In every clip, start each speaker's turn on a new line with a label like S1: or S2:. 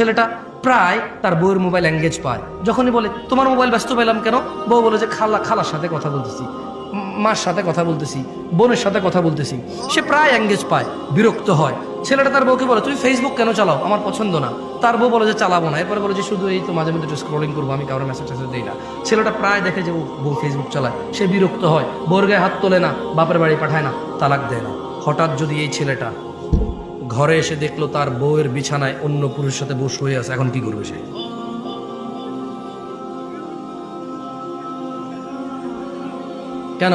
S1: ছেলেটা প্রায় তার বউয়ের মোবাইল এঙ্গেজ পায়। যখনই বলে, তোমার মোবাইল ব্যস্ত পেলাম কেন? বউ বলে যে, খালা, খালার সাথে কথা বলতেছি, মার সাথে কথা বলতেছি, বোনের সাথে কথা বলতেছি। সে প্রায় এঙ্গেজ পায়, বিরক্ত হয়। ছেলেটা তার বউকে বলে, তুমি ফেসবুক কেন চালাও? আমার পছন্দ না। তার বউ বলে যে, চালাবো না। এরপরে বলে যে, শুধু এই তো মাঝে মধ্যে একটু স্ক্রলিং করব, আমি কারোর মেসেজ টেসেজ দিই না। ছেলেটা প্রায় দেখে যে বউ ফেসবুক চালায়। সে বিরক্ত হয় বউর গায়ে হাত তোলে না, বাপের বাড়ি পাঠায় না, তালাক দেয় না। হঠাৎ যদি এই ছেলেটা ঘরে এসে দেখল তার বউয়ের বিছানায় অন্য পুরুষের সাথে বস হয়ে আছে। এখন কি করবে সে? কেন?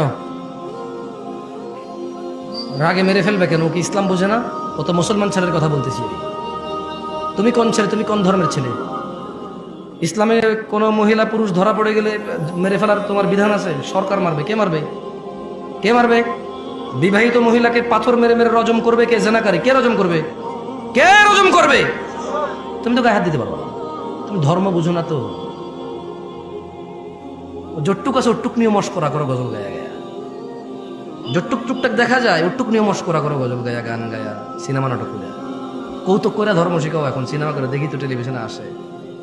S1: রাগে মেরে ফেলবে কেন? কি ইসলাম বোঝে না? ও তো মুসলমান ছেলের কথা বলতেছি। তুমি কোন ছেলে? তুমি কোন ধর্মের ছেলে? ইসলামে কোনো মহিলা পুরুষ ধরা পড়ে গেলে মেরে ফেলার তোমার বিধান আছে? সরকার মারবে। কে মারবে? কে মারবে? বিবাহিত মহিলাকে পাথর মেরে মেরে রজম করবে কে? জেনাকারী। কে রজম করবে? কে রজম করবে? তুমি তো গায়ে হাত দিতে পারো তুমি ধর্ম বুঝো না তো। ও যট্টুক আছে ওটুক নিয়ে মস্করা করো, গজল গায়া গায়া। যটুক টুকটাক দেখা যায় ওটুক নিয়ে মস্করা করো, গজল গায়া, গান গায়া, সিনেমা নাটক করে। কৌতুক করে, ধর্ম শিখাও এখন, সিনেমা করে, দেখি তো টেলিভিশনে আসে।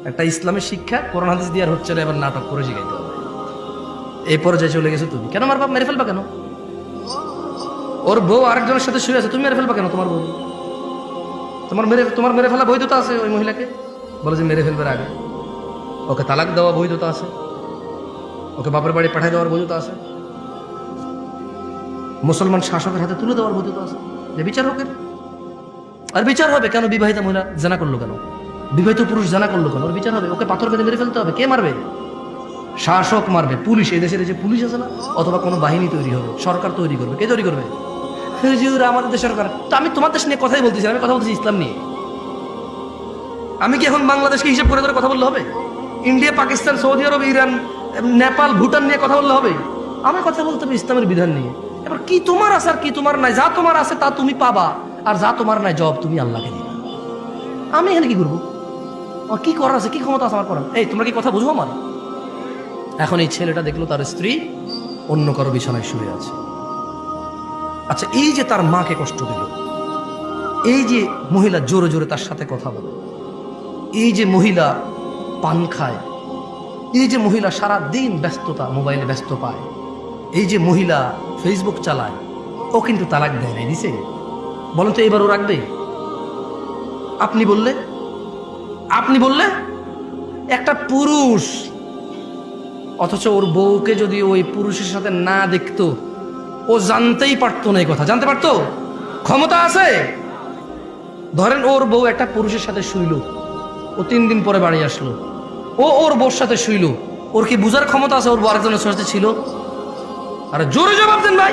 S1: একটা ইসলামের শিক্ষা করোনা হাদিস দিয়ে আর হচ্ছে না, এবার নাটক করে শিখাইতে হবে। এই পর্যায়ে চলে গেছো তুমি। কেন মার বাপ মেরে ফেলবা কেন? ওর বউ আরেকজনের সাথে শুয়ে আছে, তুমি মেরে ফেলবা কেন তোমার বউ? তোমার মেরে তোমার মেরে ফেলা বৈধতা আছে ওই মহিলাকে? বলে যে মেরে ফেলবে আগে। ওকে তালাক দেওয়া বৈধতা আছে। ওকে বাপের বাড়ি পাঠিয়ে দেওয়ার বৈধতা আছে। মুসলমান শাসকের হাতে তুলে দেওয়ার বৈধতা আছে। যে বিচার হোক আর বিচার হবে কেন বিবাহিত মহিলা জানা করল কেন? বিবাহিত পুরুষ জানা করল কেন? ওর বিচার হবে। ওকে পাথর বেঁধে মেরে ফেলতে হবে। কে মারবে? শাসক মারবে। পুলিশ। এই দেশের যে পুলিশ আছে না, অথবা কোনো বাহিনী তৈরি হবে, সরকার তৈরি করবে। কে তৈরি করবে? হুজুর, আমাদের দেশ সরকার। তো আমি তোমার দেশ নিয়ে কথাই বলতেছি আমি কথা বলতেছি ইসলাম নিয়ে। আমি কি এখন বাংলাদেশকে হিসাব করে করে কথা বললে হবে? India, Pakistan, Saudi Arab, Iran, Nepal, Bhutan নিয়ে কথা বললে হবে? আমি কথা বলতে হবে ইসলামের বিধান নিয়ে। এবার কি তোমার আছে আর কি তোমার নাই? যা তোমার আছে তা তুমি পাবা, আর যা তোমার নাই জব তুমি আল্লাহকে দিবা। আমি এখানে কি করব? কি করার আছে? কি ক্ষমতা আছে আমার করার? এই, তোমরা কি কথা বুঝব আমার? এখন এই ছেলেটা দেখল তার স্ত্রী অন্য কারও বিছানায় শুয়ে আছে। আচ্ছা এই যে তার মাকে কষ্ট দিল, এই যে মহিলা জোরে জোরে তার সাথে কথা বলে, এই যে মহিলা পান খায়, এই যে মহিলা সারা দিন ব্যস্ততা, মোবাইলে ব্যস্ত পায়, এই যে মহিলা ফেসবুক চালায়, ও কিন্তু তালাক দেয় নাই দিছে। বলেন তো এবার ও রাখবে? আপনি বললে? আপনি বললে? একটা পুরুষ, অথচ ওর বউকে যদি ওই পুরুষের সাথে না দেখতো ও জানতেই পারতো না এই কথা। জানতে পারতো? ক্ষমতা আছে? ধরেন ওর বউ একটা পুরুষের সাথে শুইল। ও তিন দিন পরে বাড়ি আসলো। ও ওর বউর সাথে শুইল। ওর কি বুঝার ক্ষমতা আছে? ওর বউ আরেকজনের সাথে ছিল? আরে জোরে জবাব দেন ভাই।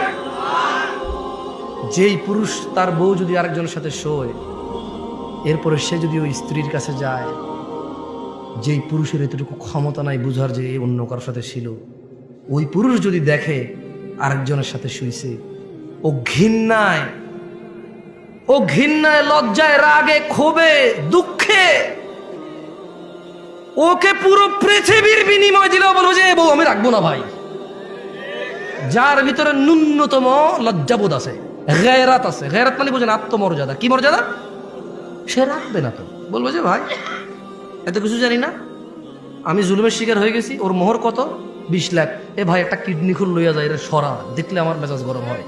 S1: যেই পুরুষ তার বউ যদি আরেকজনের সাথে শোয়, এরপরে সে যদি ওই স্ত্রীর কাছে যায়, যেই পুরুষের এতটুকু ক্ষমতা নাই বুঝার যে অন্য কারোর সাথে ছিল, ওই পুরুষ যদি দেখে আরেকজনের সাথে শুইছে। ও ঘৃণায় ও ঘৃণায়, লজ্জায়, রাগে, ক্ষোভে, দুঃখে। ওকে পুরো পৃথিবীর বিনিময় দিলেও বলব যে বউ, আমি রাখব না ভাই। যার ভিতরে ন্যূনতম লজ্জাবোধ আছে গেরাত আছে। গেরাত মানে বোঝেন আত্মমর্যাদা। কি মর্যাদা? সে রাখবে না তো। বলব যে, ভাই, এত কিছু জানি না। আমি জুলুমের শিকার হয়ে গেছি। ওর মোহর কত? বিশ লাখ। এ ভাই একটা কিডনি খুল লইয়া যায় এটা সরা। দেখলে আমার মেজাজ গরম হয়।